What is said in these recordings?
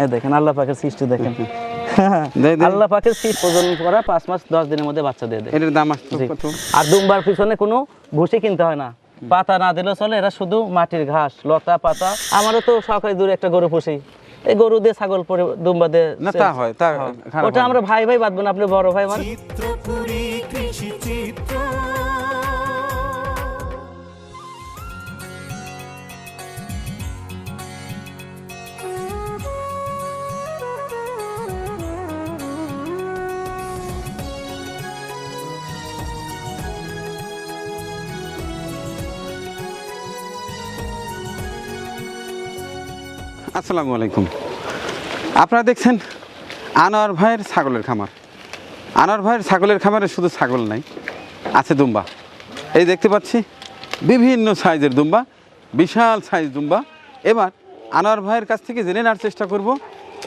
এই দেখেন আল্লাহ পাকের সৃষ্টি দেখেন। দেই, দেই। আল্লাহ পাকের সৃষ্টি প্রজনন করা পাঁচ মাস দশ দিনের মধ্যে বাচ্চা দিয়ে দেয়। এটার দাম আর দুম্বার পিছনে কোনো ভুসি কিনতে হয় না। পাতা না দিলেও চলে এরা শুধু মাটির ঘাস লতা পাতা। আমারও তো সকালে দূরে একটা গরু পুষি। এই গরু দিয়ে ছাগল পরে দুম্বা দিয়ে না তা হয় তা ওটা আমরা ভাই ভাই বাঁধবো না আপনি বড় ভাই মানে আসসালামু আলাইকুম। আপনারা দেখছেন আনোয়ার ভাইয়ের ছাগলের খামার। আনোয়ার ভাইয়ের ছাগলের খামারে শুধু ছাগল নাই আছে দুম্বা। এই দেখতে পাচ্ছি বিভিন্ন সাইজের দুম্বা বিশাল সাইজ দুম্বা। এবার আনোয়ার ভাইয়ের কাছ থেকে জেনে নেওয়ার চেষ্টা করব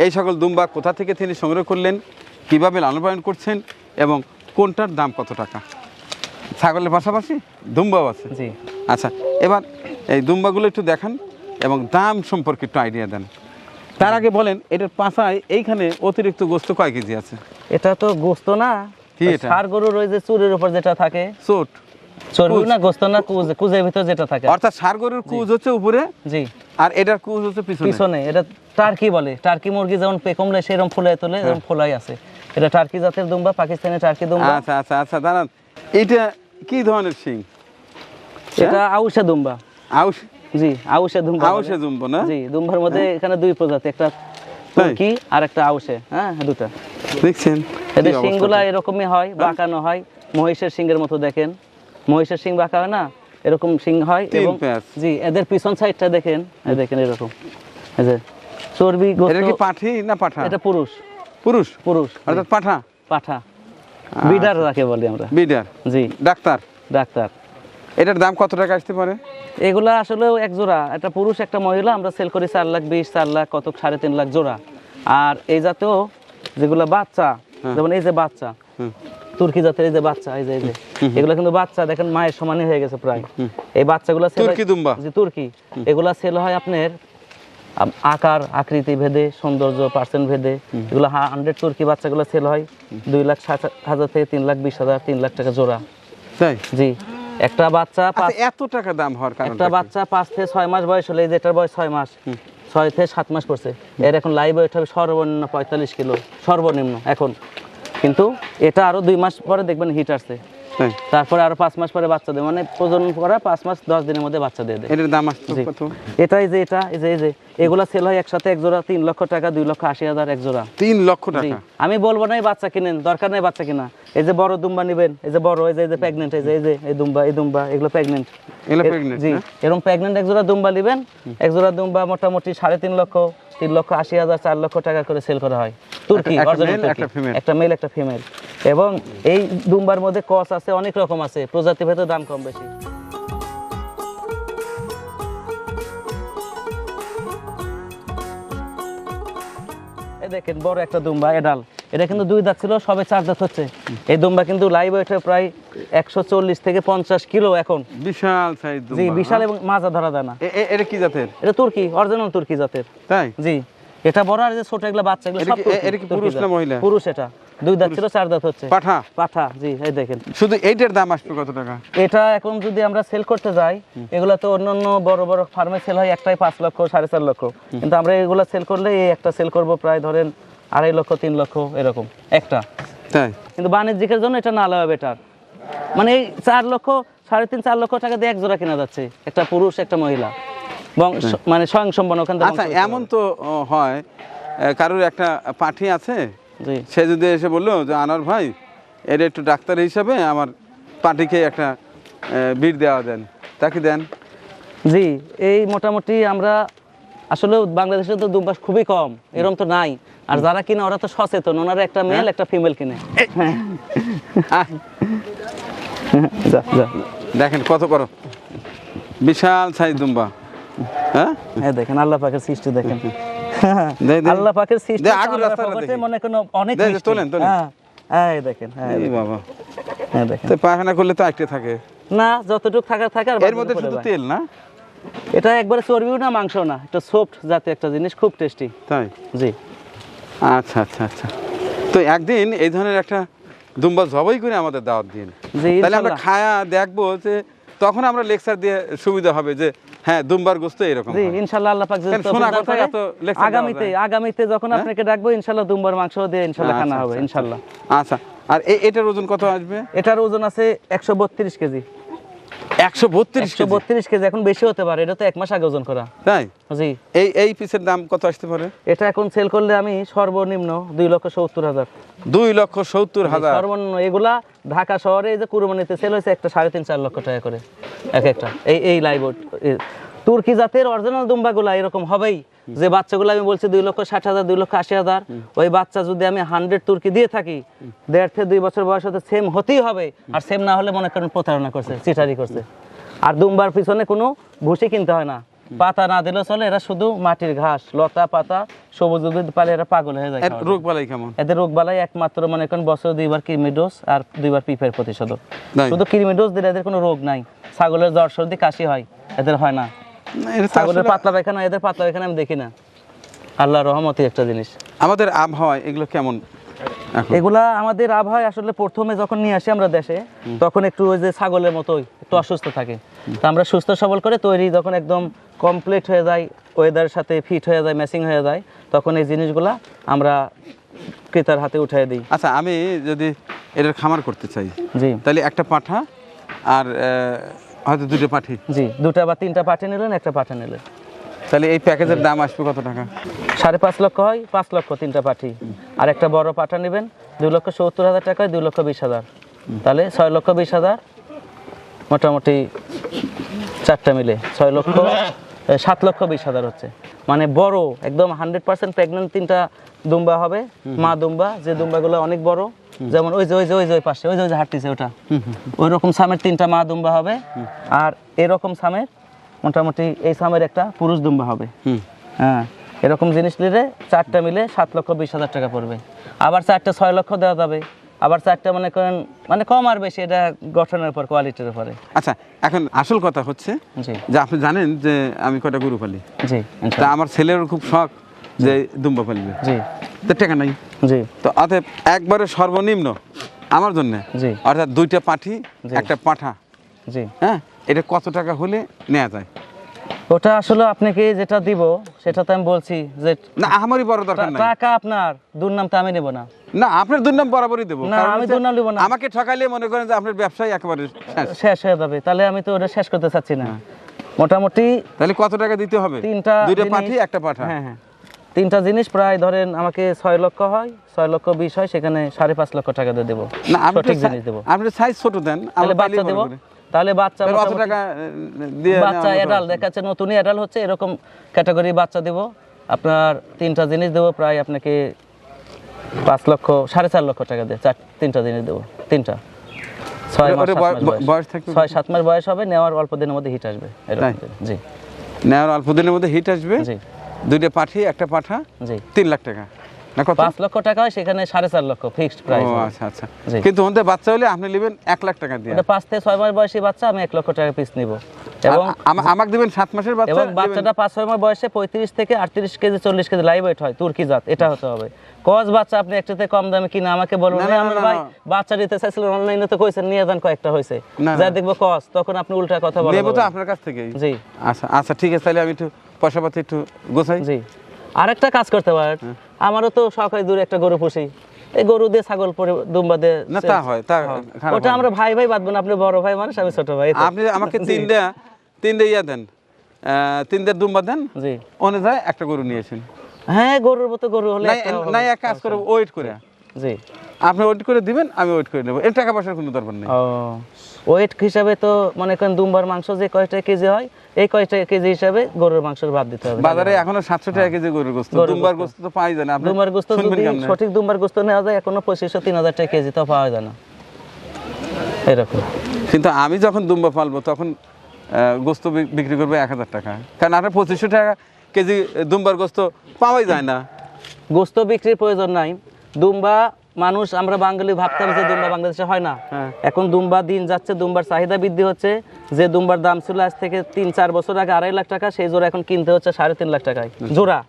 এই সকল দুম্বা কোথা থেকে তিনি সংগ্রহ করলেন কীভাবে লালন পালন করছেন এবং কোনটার দাম কত টাকা? ছাগলের পাশাপাশি দুম্বাও আছে। জি। আচ্ছা এবার এই দুম্বাগুলো একটু দেখান। এবং দাম সম্পর্কে একটু আইডিয়া দেন। তার আগে বলেন এটার পাশায় এইখানে অতিরিক্ত গোস্ত কয় কেজি আছে? এটা তো গোস্ত না। কি এটা? সার গরুর ওই যে চুরের উপর যেটা থাকে। চোট চর্বি। না গোস্ত না কুজ কুজের ভিতর যেটা থাকে। অর্থাৎ সার গরুর কুজ হচ্ছে উপরে? জি। আর এটার কুজ হচ্ছে পিছনে? পিছনে এটা টার্কি বলে। টার্কি মুরগি যেমন পেকমলে সেরকম তোলে হ্যাঁ। এরকম ফোলাই আছে। এটা টার্কি জাতের দুম্বা পাকিস্তানি টার্কি দুম্বা। আচ্ছা আচ্ছা আচ্ছা দাঁড়ান। এইটা কি ধরনের শিং? এটা আউশা দুম্বা। আউশ জি আউশে দুম্বা আউশে দুম্ব না? জি দুম্বার মধ্যে এখানে দুই প্রজাতি একটা তুর্কি আর একটা আউশে হ্যাঁ দুটা। দেখছেন? এদের শিংগুলা এরকমই হয় বাঁকানো হয়। মহিষের শিংয়ের মতো দেখেন। মহিষের শিং বাঁকা হয় না এরকম শিং হয় এবং জি এদের পিছন সাইডটা দেখেন দেখেন এরকম। এই যে চর্বি এটা কি পাঠি না পাঠা? এটা পুরুষ। পুরুষ? পুরুষ। অর্থাৎ পাঠা? পাঠা। বিডার যাকে বলি আমরা। বিডার। জি। ডাক্তার? ডাক্তার। এটার দাম কত টাকা আসতে পারে? এগুলা আসলে এক জোড়া। একটা পুরুষ একটা মহিলা আমরা সেল করি চার লাখ বিশ চার লাখ কত সাড়ে তিন লাখ জোড়া। আর এই জাতেও যেগুলো বাচ্চা যেমন এই যে বাচ্চা তুর্কি জাতের এই যে বাচ্চা এই যে এই যে এগুলো কিন্তু বাচ্চা দেখেন মায়ের সমানই হয়ে গেছে প্রায়। এই বাচ্চাগুলো তুর্কি দুম্বা? জি তুর্কি। এগুলা সেল হয় আপনার আকার আকৃতি ভেদে সৌন্দর্য পার্সেন্ট ভেদে। এগুলো হান্ড্রেড তুর্কি বাচ্চাগুলো সেল হয় দুই লাখ ষাট হাজার থেকে তিন লাখ বিশ হাজার তিন লাখ টাকা জোড়া। তাই? জি। একটা বাচ্চা আচ্ছা এত টাকা দাম হওয়ার কারণ একটা বাচ্চা পাঁচ থেকে ছয় মাস বয়স হলে যেটার বয়স ছয় মাস ছয় থেকে সাত মাস পড়ছে এর এখন লাইভ ওয়েট হবে সর্বনিম্ন পঁয়তাল্লিশ কিলো সর্বনিম্ন এখন। কিন্তু এটা আরও দুই মাস পরে দেখবেন হিট আসছে। তারপরে আরও পাঁচ মাস পরে বাচ্চা দেবে মানে প্রজনন করা পাঁচ মাস দশ দিনের মধ্যে বাচ্চা দিয়ে দেয়। এটার দাম আসতো জি। কত? এটাই যে এটা এই যে এই যে এগুলা সেল হয় একসাথে এক জোড়া তিন লক্ষ টাকা দুই লক্ষ আশি হাজার এক জোড়া। তিন লক্ষ টাকা? আমি বলব না বাচ্চা কিনেন দরকার নেই বাচ্চা কিনা। এই যে বড় দুম্বা নিবেন এই যে বড় এই যে এই যে প্রেগনেন্ট এই যে এই যে এই দুম্বা এই দুম্বা এগুলো প্রেগনেন্ট এগুলো pregnant, জি এরকম প্রেগনেন্ট এক জোড়া দুম্বা নিবেন এক জোড়া দুম্বা মোটামুটি সাড়ে তিন লক্ষ তিন লক্ষ আশি হাজার চার লক্ষ টাকা করে সেল করা হয়। তুর্কি একটা মেল একটা ফিমেল এবং এই দুম্বার মধ্যে কস আছে অনেক রকম আছে। প্রজাতি ভেতর দাম কম বেশি। দেখেন বড় একটা দুম্বা এডাল। এটা কিন্তু দুই দাঁত ছিল সবে চার দাঁত হচ্ছে। এই দুম্বা কিন্তু লাইভ ওয়েটে প্রায় একশো চল্লিশ থেকে পঞ্চাশ কিলো এখন। বিশাল সাইজ জি বিশাল এবং মাজা ধরা দেয় না। এটা কি জাতের? এটা তুর্কি অরিজিনাল তুর্কি জাতের। তাই? জি এটা বড় আর যে ছোট এগুলো বাচ্চা এগুলো সব এটা কি পুরুষ না মহিলা? পুরুষ এটা। দুই দাঁত ছিল চার দাঁত হচ্ছে। পাঠা? পাঠা জি এই দেখেন। শুধু এইটার দাম আসবে কত টাকা? এটা এখন যদি আমরা সেল করতে যাই এগুলো তো অন্য অন্য বড় বড় ফার্মে সেল হয় একটাই পাঁচ লক্ষ সাড়ে চার লক্ষ। কিন্তু আমরা এগুলো সেল করলে এই একটা সেল করব প্রায় ধরেন আড়াই লক্ষ তিন লক্ষ এরকম। একটা। তাই? কিন্তু বাণিজ্যিকের জন্য এটা না লওয়া বেটার মানে এই চার লক্ষ সাড়ে তিন চার লক্ষ টাকা দিয়ে এক জোড়া কেনা যাচ্ছে। একটা পুরুষ একটা মহিলা। বং- মানে স্বয়ংসম্পন্ন ওখান থেকে আচ্ছা এমন তো হয়। কারোর একটা পাঠি আছে? সে যদি এসে বলল যে আনার ভাই এর একটু ডাক্তার হিসাবে আমার পাটিকে একটা বিট দেওয়া দেন। তাকে দেন? জি এই মোটামুটি আমরা আসলে বাংলাদেশে তো দুবাস খুবই কম। এরকম তো নাই। আর যারা কিনে ওরা তো সচেতন। ওনারা একটা মেল একটা ফিমেল কিনে। আহ, যা যা। দেখেন কত করো বিশাল সাইজ দুম্বা। হ্যাঁ? হ্যাঁ দেখেন আল্লাহ পাকের সৃষ্টি দেখেন। দে। আল্লাহ পাকের সৃষ্টি মনে কোনো অনেক। তোলেন, তোলেন। হ্যাঁ। হ্যাঁ দেখেন হ্যাঁ এই এই দেখেন, বাবা। হ্যাঁ দেখেন। পায়খানা করলে তো আটকে থাকে। না যতটুকু থাকার থাকে আর এর মধ্যে শুধু তেল না? এটা একবারে চর্বিও না মাংস না। এটা সফট জাতীয় একটা জিনিস খুব টেস্টি তাই? জি। আচ্ছা আচ্ছা আচ্ছা। তো একদিন এই ধরনের একটা দুম্বা জবাই করে আমাদের দাওয়াত দিন। তাহলে আমরা খায়া দেখব যে তখন আমরা লেকচার দিয়ে সুবিধা হবে যে হ্যাঁ দুম্বার গোস্ত এরকম জি। ইনশাল্লাহ আল্লাহ পাক যদি শোনা কথা এত lecture আগামীতে আগামীতে যখন হ্যাঁ? আপনাকে ডাকবো ইনশাল্লাহ দুম্বার মাংস দিয়ে ইনশাল্লাহ খানা আচ্ছা, হবে আচ্ছা, ইনশাল্লাহ। আচ্ছা আর এটার ওজন কত আসবে? এটার ওজন আছে একশো বত্রিশ কেজি। একশো বত্রিশ বত্রিশ কেজি এখন বেশি হতে পারে এটা তো এক মাস আগে ওজন করা। তাই? জি। এই এই পিসের দাম কত আসতে পারে? এটা এখন সেল করলে আমি সর্বনিম্ন দুই লক্ষ সত্তর হাজার। দুই লক্ষ সত্তর হাজার। সর্বনিম্ন এগুলা ঢাকা শহরে এই যে কুরবানিতে সেল হয়েছে একটা সাড়ে তিন চার লক্ষ টাকা করে। এক একটা এই এই তুর্কি জাতের অরিজিনাল দুম্বাগুলা এরকম হবেই। যে বাচ্চাগুলো আমি বলছি দুই লক্ষ ষাট হাজার দুই লক্ষ আশি হাজার ওই বাচ্চা যদি আমি হান্ড্রেড তুর্কি দিয়ে থাকি দেড় থেকে দুই বছর বয়স হতে সেম হতেই হবে আর সেম না হলে মনে করেন প্রতারণা করছে চিটারি করছে। আর দুম্বার পিছনে কোনো ভুসি কিনতে হয় না। পাতা না দিলেও চলে এরা শুধু মাটির ঘাস লতা পাতা সবুজ উদ্ভিদ পালে এরা পাগল হয়ে যায় রোগ বালাই কেমন? এদের রোগ বালাই একমাত্র মনে করেন বছর দুইবার কৃমি ডোজ আর দুইবার পিপের প্রতিষেধক শুধু কৃমি ডোজ দিলে এদের কোনো রোগ নাই। ছাগলের জ্বর সর্দি কাশি হয় এদের হয় না। ছাগলের পাতলা পায়খানা এদের পাতলা পায়খানা আমি দেখি না। আল্লাহ রহমতি একটা জিনিস। আমাদের আবহাওয়া এগুলো কেমন এগুলা আমাদের আবহাওয়া আসলে প্রথমে যখন নিয়ে আসি আমরা দেশে তখন একটু ওই যে ছাগলের মতোই একটু অসুস্থ থাকে। তো আমরা সুস্থ সবল করে তৈরি যখন একদম কমপ্লিট হয়ে যায় ওয়েদারের সাথে ফিট হয়ে যায় ম্যাচিং হয়ে যায় তখন এই জিনিসগুলা আমরা ক্রেতার হাতে উঠিয়ে দিই। আচ্ছা আমি যদি এটার খামার করতে চাই জি। তাহলে একটা পাঠা আর হয়তো দুটো পাঠি? জি দুটা বা তিনটা পাঠে নিলেন একটা পাঠে নিলেন। তাহলে এই প্যাকেজের দাম আসবে কত টাকা? সাড়ে পাঁচ লক্ষ হয় পাঁচ লক্ষ তিনটা পাঠি। আর একটা বড় পাঠা নেবেন দুই লক্ষ সত্তর হাজার টাকায় দুই লক্ষ বিশ হাজার। তাহলে ছয় লক্ষ বিশ হাজার মোটামুটি চারটা মিলে। ছয় লক্ষ সাত লক্ষ বিশ হাজার হচ্ছে। মানে বড় একদম হান্ড্রেড পার্সেন্ট প্রেগনেন্ট তিনটা দুম্বা হবে। মা দুম্বা যে দুম্বাগুলো অনেক বড় যেমন ওই যে ওই যে ওই যে ওই পাশে ওই যে ওই যে হাঁটতেছে ওটা। ওই রকম সামের তিনটা মা দুম্বা হবে আর এরকম সামের মোটামুটি এই সামের একটা পুরুষ দুম্বা হবে। হুম। হ্যাঁ এরকম জিনিস নিলে চারটা মিলে সাত লক্ষ বিশ হাজার টাকা পড়বে। আবার চারটা ছয় লক্ষ দেওয়া যাবে। আবার চারটা মনে করেন মানে কম আর বেশি এটা গঠনের উপর কোয়ালিটির উপরে। আচ্ছা এখন আসল কথা হচ্ছে যে আপনি জানেন যে আমি কয়টা গরু পালি। জি তা আমার ছেলেরও খুব শখ যে দুম্বা পালবে। জি। তো টাকা নাই। জি। তো অতএব একবারে সর্বনিম্ন আমার জন্য। জি। অর্থাৎ দুইটা পাঠি একটা পাঠা। জি। হ্যাঁ? এটা কত টাকা হলে নেওয়া যায়? ওটা আসলে আপনাকে যেটা দিব সেটা তো আমি বলছি যে না আমারই বড় দরকার নাই। টাকা আপনার দুর্নাম তো আমি নেব না। না আপনার দুর্নাম বরাবরই দেবো। না, আমি দুর্নাম নেব না। আমাকে ঠকাইলে মনে করেন যে আপনার ব্যবসায় একেবারে শেষ। শেষ হয়ে যাবে। তাহলে আমি তো ওটা শেষ করতে চাচ্ছি না। মোটামুটি তাহলে কত টাকা দিতে হবে? তিনটা দুইটা পাঠি একটা পাঠা। হ্যাঁ হ্যাঁ। তিনটা জিনিস প্রায় ধরেন আমাকে ছয় লক্ষ হয় ছয় লক্ষ বিশ হয় সেখানে সাড়ে পাঁচ লক্ষ টাকা দিয়ে দেবো। সঠিক জিনিস দেবো। আপনি সাইজ ছোট দেন তাহলে বাচ্চা দেবো। তাহলে বাচ্চা টাকা দিয়ে বাচ্চা নেওয়া এডাল দেখাচ্ছে নতুনই এডাল হচ্ছে এরকম ক্যাটাগরি বাচ্চা দেব। আপনার তিনটা জিনিস দেবো প্রায় আপনাকে পাঁচ লক্ষ সাড়ে চার লক্ষ টাকা দিয়ে চার তিনটা জিনিস দেবো তিনটা। ছয় মাস সাত মাস বয়স। বয়স ছয় সাত মাস বয়স হবে নেওয়ার অল্প দিনের মধ্যে হিট আসবে। জি। নেওয়ার অল্প দিনের মধ্যে হিট আসবে? জি। দুইটা পাঠি একটা পাঠা জি। তিন লাখ টাকা। না কত? পাঁচ লক্ষ টাকা হয় সেখানে সাড়ে চার লক্ষ ফিক্সড প্রাইস আচ্ছা আচ্ছা। কিন্তু ওদের বাচ্চা হলে আপনি নেবেন এক লাখ টাকা দিয়ে। পাঁচ থেকে ছয় মাস বয়সী বাচ্চা আমি এক লক্ষ টাকা পিস নিব। এবং আমাকে দিবেন সাত মাসের বাচ্চা এবং বাচ্চাটা পাঁচ ছয় মাস বয়সে পঁয়ত্রিশ থেকে আটত্রিশ কেজি চল্লিশ কেজি লাইভ ওয়েট হয় তুর্কি জাত এটা হতে হবে। কজ বাচ্চা আপনি একটাতে কম দামে কিনা আমাকে বলবেন না, আমার ভাই বাচ্চা দিতে চাইছিলেন অনলাইনে তো কইছেন নিয়ে যান কয়েকটা হয়েছে যা দেখব কজ তখন আপনি উল্টা কথা বলেন নেব তো আপনার কাছ থেকেই। জি। আচ্ছা আচ্ছা ঠিক আছে তাহলে আমি একটু পয়সা পাতি একটু গোছাই? জি। আরেকটা কাজ করতে পারেন। হ্যাঁ। আমারও তো শখ হয় দূরে একটা গরু পুষি। এই গরু দিয়ে ছাগল পরে দুম্বা দিয়ে না তা হয় তা। ওটা আমরা ভাই ভাই বাঁধবো না আপনি বড় ভাই মানুষ আমি ছোট ভাই আপনি আমাকে তিনটা তিনটা ইয়া দেন। তিনটা দুম্বা দেন জি। অনুযায়ী একটা গরু নিয়েছেন হ্যাঁ গরুর মতো গরু হলে একটা এক কাজ করে ওয়েট করে। জি। আপনি ওয়েট করে দিবেন আমি ওয়েট করে নেব। এর টাকা পয়সার কোনো দরকার নেই। ওয়েট হিসাবে তো মনে করেন দুম্বার মাংস যে কয়টা কেজি হয় এই কয়টা কেজি হিসাবে গরুর মাংস ভাব দিতে হবে। বাজারে এখনও সাতশো টাকা কেজি গরুর গোস্ত। দুম্বার গোস্ত। তো পাওয়া যায় না। দুম্বার গোস্ত যদি সঠিক দুম্বার গোস্ত নেওয়া যায় এখনও পঁচিশশো তিন হাজার টাকা কেজি তো পাওয়া যায় না। এরকম। কিন্তু আমি যখন দুম্বা পালবো তখন গোস্ত বিক্রি করব এক হাজার টাকা। কারণ আপনার পঁচিশশো টাকা কেজি দুম্বার গোস্ত পাওয়াই যায় না। গোস্ত বিক্রির প্রয়োজন নাই। দুম্বা মানুষ আমরা বাঙালি ভাবতাম যে দুম্বা বাংলাদেশে হয় না। হ্যাঁ। এখন দুম্বা দিন যাচ্ছে দুম্বার চাহিদা বৃদ্ধি হচ্ছে। যে দুম্বার দাম ছিল আজ থেকে তিন চার বছর আগে আড়াই লাখ টাকা সেই জোড়া এখন কিনতে হচ্ছে সাড়ে তিন লাখ টাকায়। জোড়া।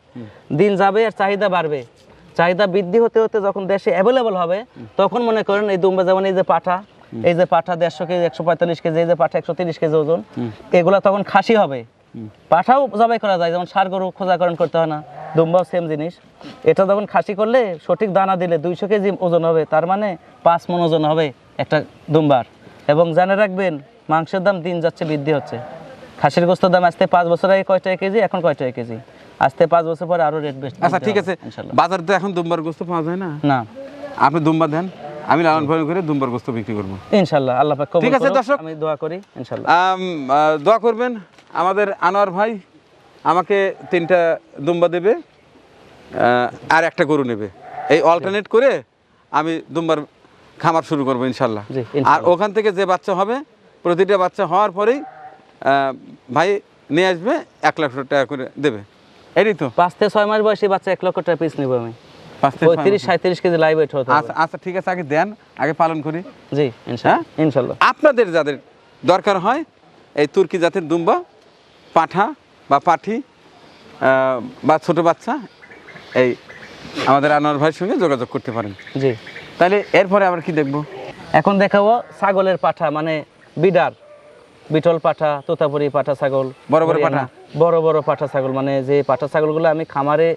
দিন যাবে আর চাহিদা বাড়বে। চাহিদা বৃদ্ধি হতে হতে যখন দেশে অ্যাভেলেবল হবে তখন মনে করেন এই দুম্বা যেমন এই যে পাঠা এই যে পাঠা দেড়শো কেজি একশো পঁয়তাল্লিশ কেজি এই যে পাঠা একশো তিরিশ কেজি ওজন এগুলা তখন খাসি হবে। পাঠাও জবাই করা যায় যেমন সার গরু খোঁজাকরণ করতে হয় না। দুম্বাও সেম জিনিস। এটা যখন খাসি করলে সঠিক দানা দিলে দুইশো কেজি ওজন হবে তার মানে পাঁচ মন ওজন হবে একটা দুম্বার। এবং জানে রাখবেন মাংসের দাম দিন যাচ্ছে বৃদ্ধি হচ্ছে। খাসির গোস্তের দাম আসতে পাঁচ বছর আগে কয় টাকা কেজি এখন কয় টাকা কেজি? আসতে পাঁচ বছর পরে আরও রেট বেশি আচ্ছা ঠিক আছে। বাজারে তো এখন দুম্বার গোস্ত পাওয়া যায় না? না। আপনি দুম্বা দেন আমি লালন পালন করে দুম্বার গোস্ত বিক্রি করব। ইনশাল্লাহ আল্লাহ পাক কবুল ঠিক আছে, দর্শক। আমি দোয়া করি ইনশাল্লাহ। দোয়া করবেন আমাদের আনোয়ার ভাই। আমাকে তিনটা দুম্বা দেবে আর একটা গরু নেবে। এই অল্টারনেট করে আমি দুম্বার খামার শুরু করব ইনশাল্লাহ। জি, আর ওখান থেকে যে বাচ্চা হবে প্রতিটা বাচ্চা হওয়ার পরেই ভাই নিয়ে আসবে এক লাখ টাকা করে দেবে। এটাই তো। পাঁচ থেকে ছয় মাস বয়সী বাচ্চা এক লক্ষ টাকা পিস নেব আমি। কেজি লাইভ আচ্ছা আচ্ছা ঠিক আছে আগে দেন আগে পালন করি। জি ইনশাল্লাহ হ্যাঁ? ইনশাল্লাহ। আপনাদের যাদের দরকার হয় এই তুর্কি জাতের দুম্বা পাঠা বা পাঠি বা ছোট বাচ্চা এই আমাদের আনোয়ার ভাইয়ের সঙ্গে যোগাযোগ করতে পারেন। জি। তাহলে এরপরে আবার কি দেখব? এখন দেখাবো ছাগলের পাঠা মানে বিডার বিটল পাঠা তোতাপুরি পাঠা ছাগল বড় বড় পাঠা? বড় বড় পাঠা ছাগল মানে যে পাঠা ছাগলগুলো আমি খামারে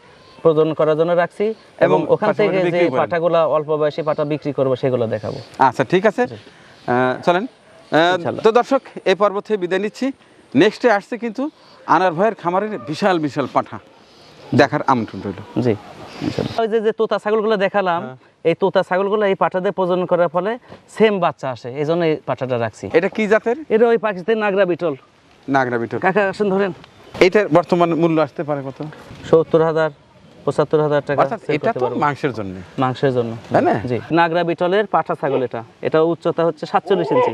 প্রজন করার জন্য রাখছি এবং ওখান থেকে যে পাঠাগুলো অল্প বয়সে পাঠা বিক্রি করব সেগুলো দেখাবো। আচ্ছা ঠিক আছে। চলেন। তো দর্শক এই পর্ব থেকে বিদায় নিচ্ছি। নেক্সটে আসছে কিন্তু আনার ভাইয়ের খামারের বিশাল বিশাল পাঠা। দেখার আমন্ত্রণ রইল। জি। ওই যে যে তোতা ছাগলগুলো দেখালাম এই তোতা ছাগলগুলো এই পাঠাদের প্রজনন করার ফলে সেম বাচ্চা আসে। এই জন্য এই পাঠাটা রাখছি। এটা কি জাতের? এটা ওই পাকিস্তান নাগরা বিটল। নাগরা বিটল। কাকা আসেন ধরেন। এটার বর্তমান মূল্য আসতে পারে কত? সত্তর হাজার পঁচাত্তর হাজার টাকা এটা তো মাংসের জন্য। মাংসের জন্য। তাই না? জি। নাগরা বিটলের পাঠা ছাগল এটা। এটা উচ্চতা হচ্ছে সাতচল্লিশ ইঞ্চি।